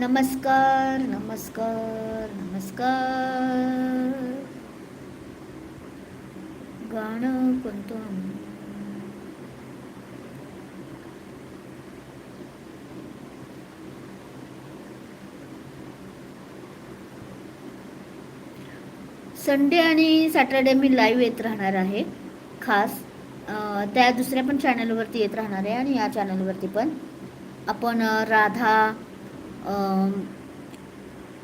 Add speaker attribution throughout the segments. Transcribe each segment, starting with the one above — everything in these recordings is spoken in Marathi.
Speaker 1: नमस्कार नमस्कार नमस्कार. गाणं कोणतं? संडे आणि सॅटर्डे मी लाईव्ह येत राहणार आहे. खास त्या दुसऱ्या पण चॅनलवरती येत राहणार आहे आणि या चॅनलवरती पण. आपण राधा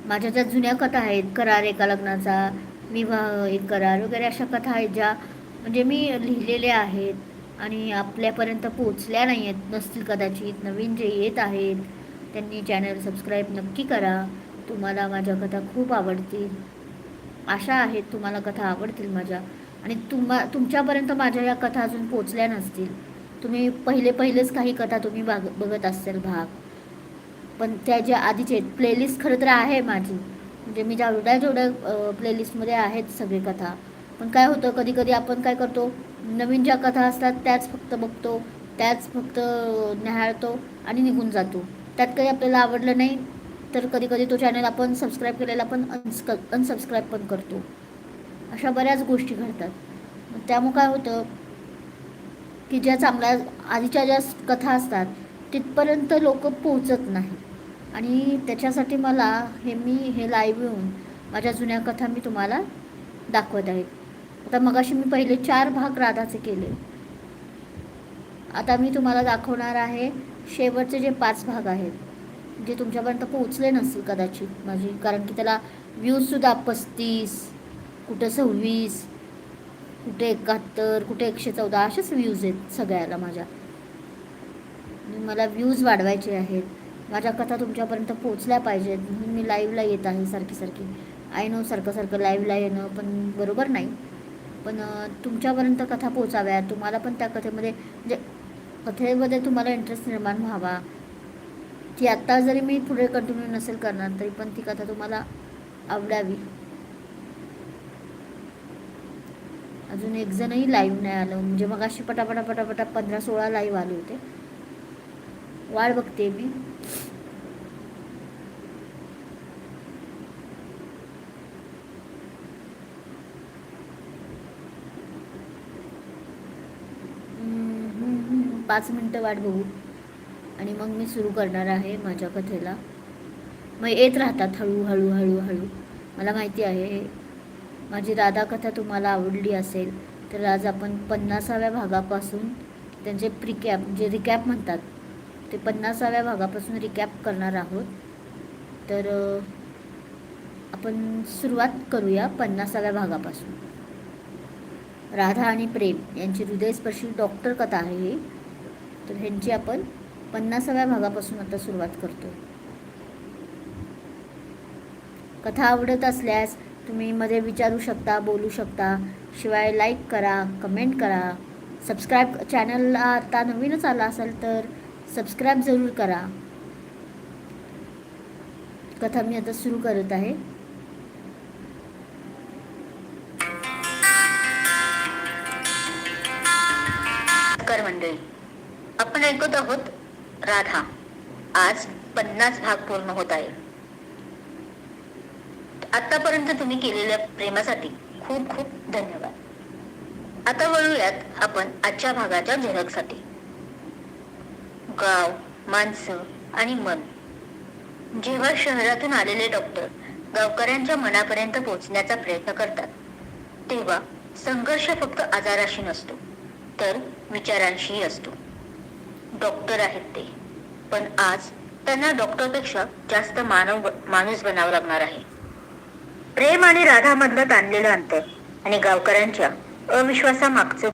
Speaker 1: माझ्या ज्या जुन्या कथा आहेत करार एका लग्नाचा विवाह एक करार वगैरे अशा कथा आहेत ज्या म्हणजे मी लिहिलेल्या आहेत आणि आपल्यापर्यंत पोचल्या नाही आहेत नसतील कदाचित नवीन जे येत आहेत त्यांनी चॅनल सबस्क्राईब नक्की करा. तुम्हाला माझ्या कथा खूप आवडतील. आशा आहेत तुम्हाला कथा आवडतील माझ्या. आणि तुम्हा तुमच्यापर्यंत माझ्या या कथा अजून पोचल्या नसतील. तुम्ही पहिले पहिलेच काही कथा तुम्ही बाग बघत असाल भाग. पण त्या ज्या आधीचे प्लेलिस्ट खरं तर आहे माझी. म्हणजे मी जेवढ्या जेवढ्या प्लेलिस्टमध्ये आहेत सगळे कथा. पण काय होतं कधी कधी आपण काय करतो नवीन ज्या कथा असतात त्याच फक्त बघतो त्याच फक्त न्याहाळतो आणि निघून जातो. त्यात काही आपल्याला आवडलं नाही तर कधी कधी तो चॅनल आपण सबस्क्राईब केलेला पण अनस्क अनसबस्क्राईब पण करतो. अशा बऱ्याच गोष्टी घडतात. त्यामुळं काय होतं की ज्या चांगल्या आधीच्या ज्या कथा असतात तिथपर्यंत लोक पोहोचत नाही आणि त्याच्यासाठी मला हे मी हे लाईव्ह येऊन माझ्या जुन्या कथा मी तुम्हाला दाखवत आहे. आता मगाशी मी पहिले चार भाग राधाचे केले. आता मी तुम्हाला दाखवणार आहे शेवटचे जे पाच भाग आहेत जे तुमच्यापर्यंत पोहोचले नसतील कदाचित माझी कारण की त्याला व्ह्यूजसुद्धा पस्तीस कुठं सव्वीस कुठे एकाहत्तर कुठे एकशे चौदा असेच व्ह्यूज आहेत सगळ्याला माझ्या. मला व्ह्यूज वाढवायचे आहेत. माझ्या कथा तुमच्यापर्यंत पोचल्या पाहिजेत. म्हणून मी लाईव्हला येत आहे सारखी सारखी. आय नो सारखं सारखं लाईव्हला येणं पण बरोबर नाही. पण तुमच्यापर्यंत कथा पोचाव्या तुम्हाला पण त्या कथेमध्ये म्हणजे कथेमध्ये तुम्हाला इंटरेस्ट निर्माण व्हावा. ती आत्ता जरी मी पुढे कंटिन्यू नसेल करणार तरी पण ती कथा तुम्हाला आवडावी. अजून एक जणही लाईव्ह नाही आलं. म्हणजे मग अशी पटापटा पटापटा पंधरा सोळा लाईव्ह आले होते. वाढ बघते मी. पाच मिनटं वाट बघू. आणि मग मी सुरू करणार आहे माझ्या कथेला. मग येत राहतात हळूहळू हळूहळू मला माहिती आहे माझी राधा कथा तुम्हाला आवडली असेल तर आज आपण पन्नासाव्या भागापासून त्यांचे प्रिकॅप जे रिकॅप म्हणतात. ते पन्नासाव्या भागापासून रिकॅप करणार आहोत. तर आपण सुरुवात करूया पन्नासाव्या भागापासून. राधा आणि प्रेम यांची हृदयस्पर्शी डॉक्टर कथा आहे ही. तर ह्यांची आपण पन्नासाव्या भागापासून आता सुरुवात करतो कथा आवडत असल्यास तुम्ही मध्ये विचारू शकता बोलू शकता. शिवाय लाईक करा कमेंट करा. सबस्क्राईब चॅनलला आता नवीनच आला असेल तर सबस्क्राईब जरूर करा. कथा मी आता सुरू करत आहे. मंडळी आपण ऐकत आहोत राधा. आज पन्नास भाग पूर्ण होत आहे. आतापर्यंत तुम्ही केलेल्या प्रेमासाठी खूप खूप धन्यवाद. आता वळूयात आपण आजच्या भागाच्या झेरकसाठी गाव माणसं आणि मन. जेव्हा शहरातून आलेले डॉक्टर गावकऱ्यांच्या मनापर्यंत पोहोचण्याचा प्रयत्न करतात तेव्हा संघर्ष फक्त आजाराशी नसतो तर विचारांशीही असतो. डॉक्टर आहेत ते पण आज त्यांना डॉक्टरपेक्षा जास्त मानव माणूस बनावं लागणार आहे. प्रेम आणि राधामधलं ताणलेलं अंतर आणि गावकऱ्यांच्या अविश्वासामागचं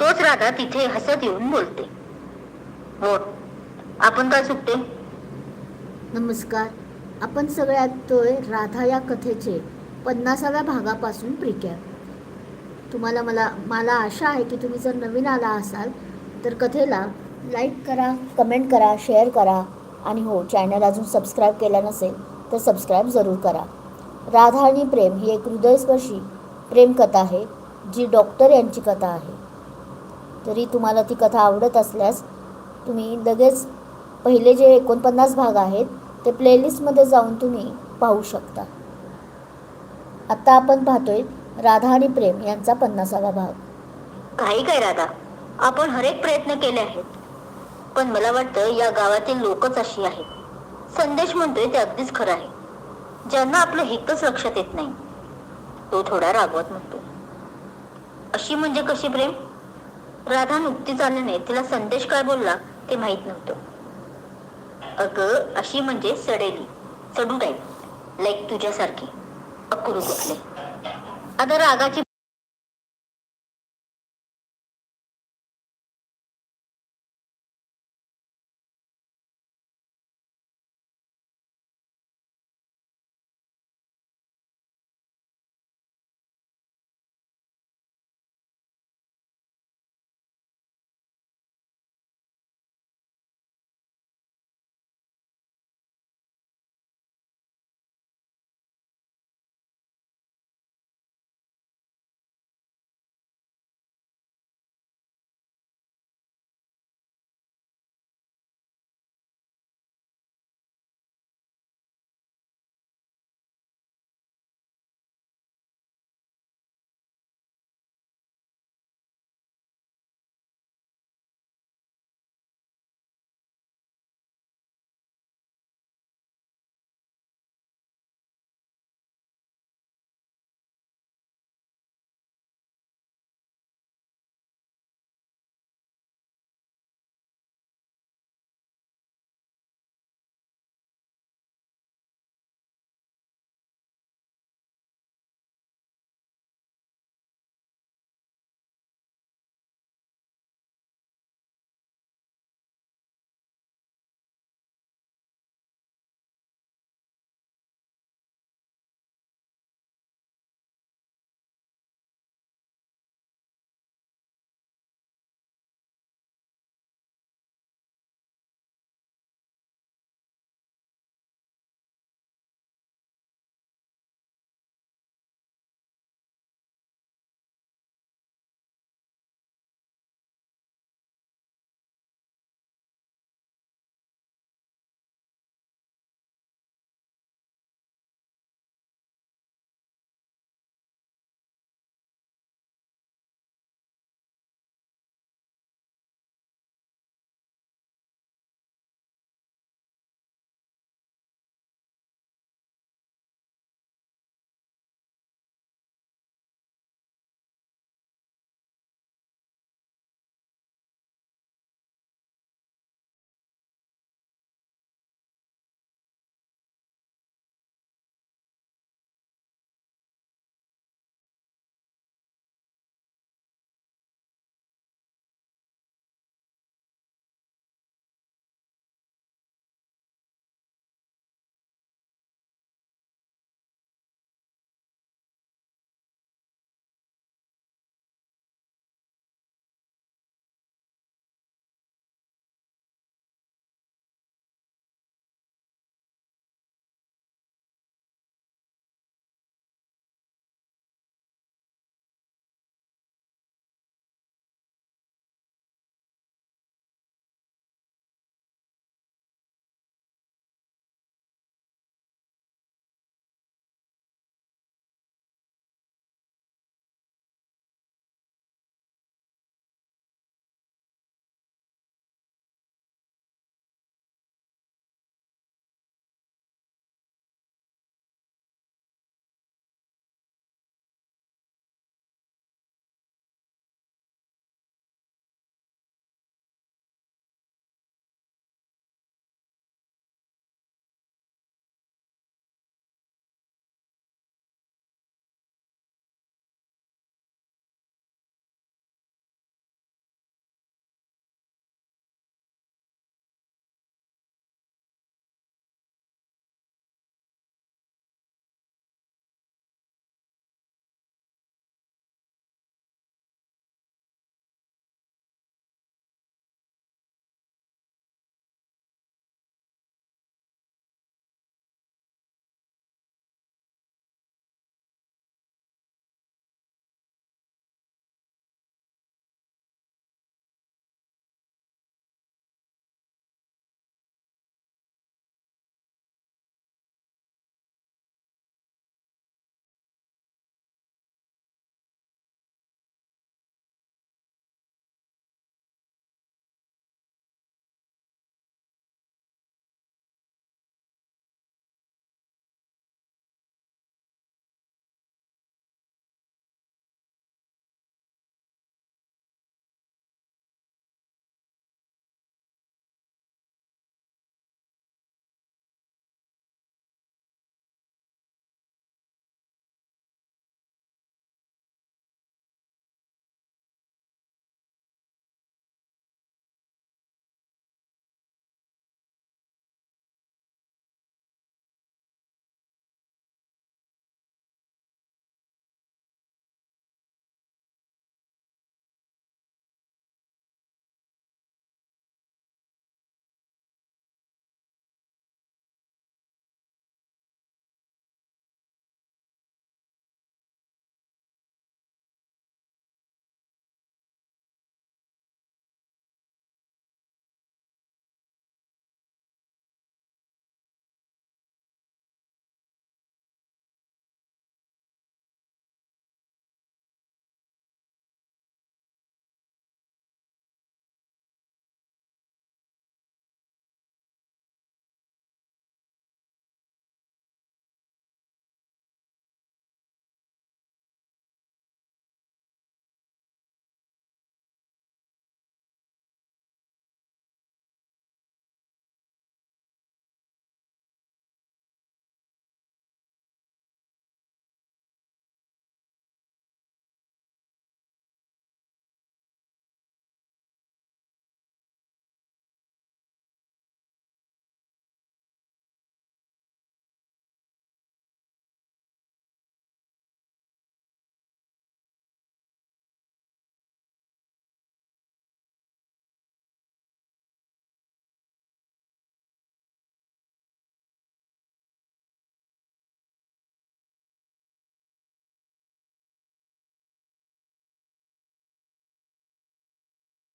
Speaker 2: तोच राधा तिथे हसत येऊन बोलते. हो आपण काय चुकते
Speaker 1: नमस्कार. आपण सगळे ऐकतोय राधा या कथेचे पन्नासाव्या भागापासून प्रिकॅप तुम्हाला मला मला आशा आहे की तुम्ही जर नवीन आला असाल तर कथेला लाईक करा कमेंट करा शेअर करा आणि हो चॅनल अजून सबस्क्राईब केला नसेल तर सबस्क्राईब जरूर करा. राधा आणि प्रेम ही एक हृदयस्पर्शी प्रेमकथा आहे जी डॉक्टर यांची कथा आहे. तरी तुम्हाला ती कथा आवडत असल्यास तुम्ही लगेच पहिले जे एकोणपन्नास भाग आहेत ते प्लेलिस्टमध्ये जाऊन तुम्ही पाहू शकता. आत्ता आपण पाहतोय राधा आणि प्रेम यांचा पन्नासावा भाग.
Speaker 2: काही काय राधा? आपण हरेक प्रयत्न केले आहेत. पण मला वाटतं या गावातील लोकच अशी आहेत. संदेश म्हणतोय ते अगदीच खरं आहे. ज्यांना आपलं हितच लक्षात येत नाही तो थोडा रागवत म्हणतो. अशी म्हणजे कशी प्रेम? राधा नुकतीच आल्याने तिला संदेश काय बोलला ते माहीत नव्हतं. अगं अशी म्हणजे सडेली सडू टाईप लाईक तुझ्यासारखी. अकुरू कुठले आता रागाची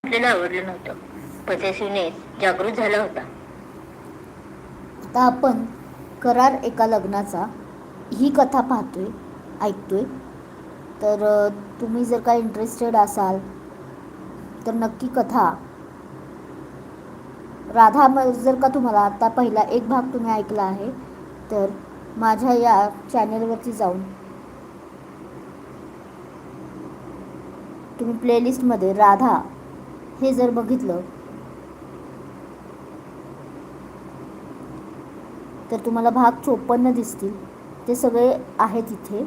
Speaker 2: आपल्याला आवडलं नव्हतं. पसेसिव्हनेस जागृत झाला होता.
Speaker 1: आता आपण करार एका लग्नाचा ही कथा पाहतोय ऐकतोय. तर तुम्ही जर का इंटरेस्टेड असाल तर नक्की कथा. राधा जर का तुम्हाला आता पहिला एक भाग तुम्ही ऐकला आहे तर माझ्या या चॅनेलवरती जाऊन तुम्ही प्लेलिस्टमध्ये राधा हे जर बघितलं तर तुम्हाला भाग चोपन्न दिसतील. ते सगळे आहेत इथे.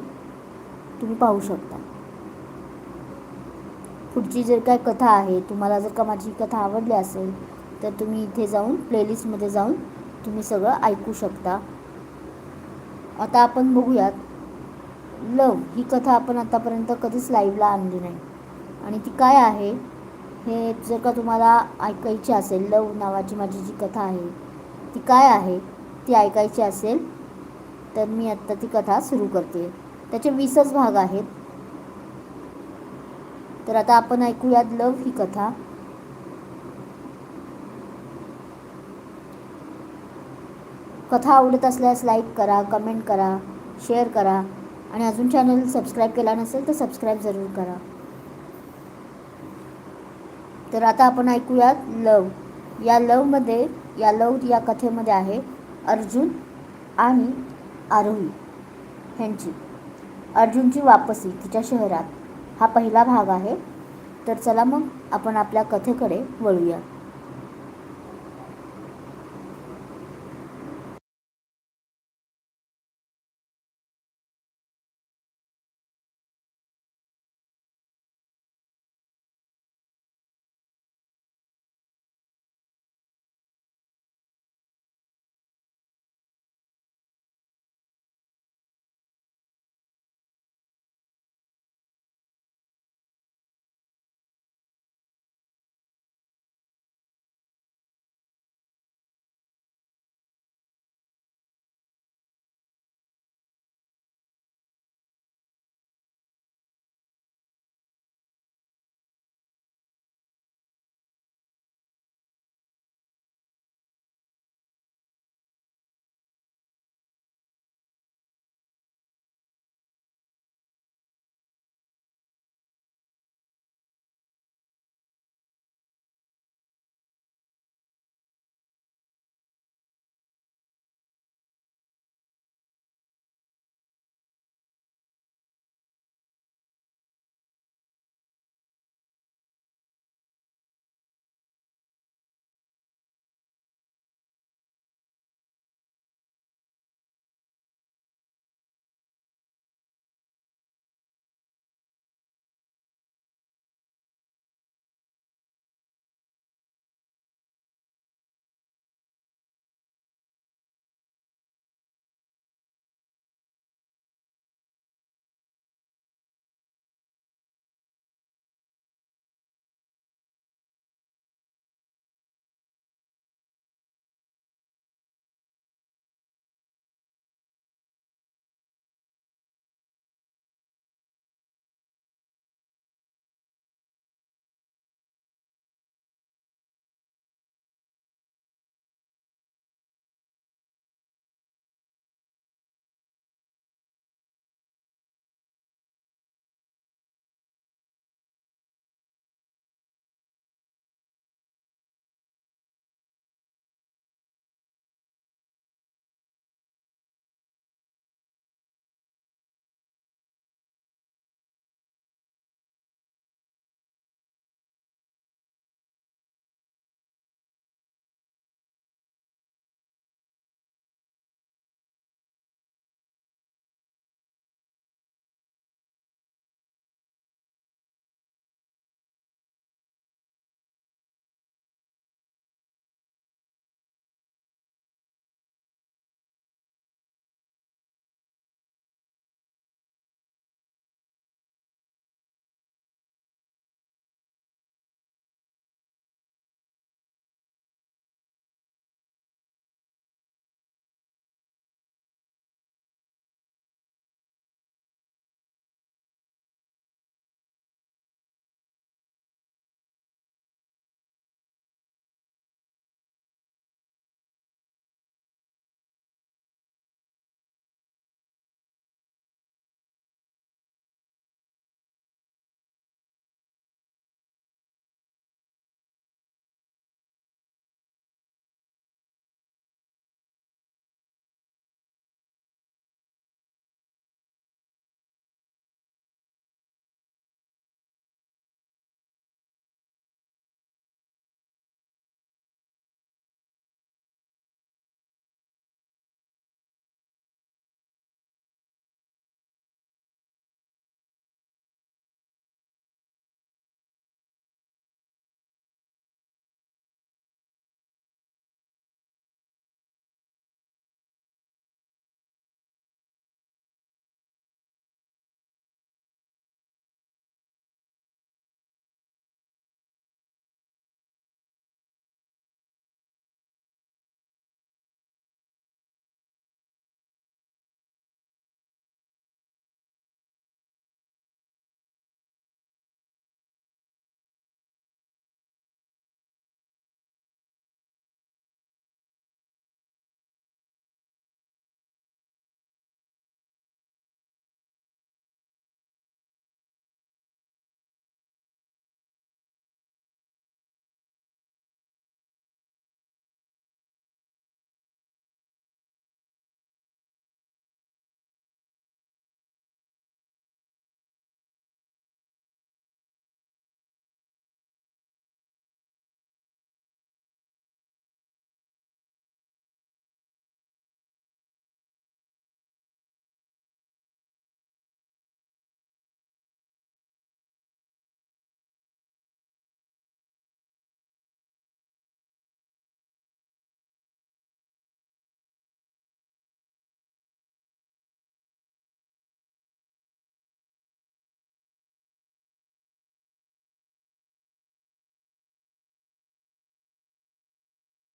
Speaker 1: तुम्ही पाहू शकता. पुढची जर काय कथा आहे तुम्हाला जर का माझी कथा आवडली असेल तर तुम्ही इथे जाऊन प्लेलिस्टमध्ये जाऊन तुम्ही सगळं ऐकू शकता. आता आपण बघूयात लव ही कथा आपण आतापर्यंत कधीच लाईव्हला आणली नाही. आणि ती काय आहे? हे जर का तुम्हाला ऐकायची असेल लव नावाची माझी जी कथा आहे ती काय आहे ती ऐकायची असेल तर मी आत्ता ती कथा सुरू करते. त्याचे वीसच भाग आहेत. तर आता आपण ऐकूयात लव ही कथा. कथा आवडत असल्यास लाईक करा कमेंट करा शेअर करा आणि अजून चॅनल सबस्क्राईब केला नसेल तर सबस्क्राईब जरूर करा. तर आता आपण ऐकूयात लव. या लवमध्ये या लव या कथेमध्ये आहे अर्जुन आणि आरोही ह्यांची. अर्जुनची वापसी तिच्या शहरात. हा पहिला भाग आहे. तर चला मग आपण आपल्या कथेकडे वळूया.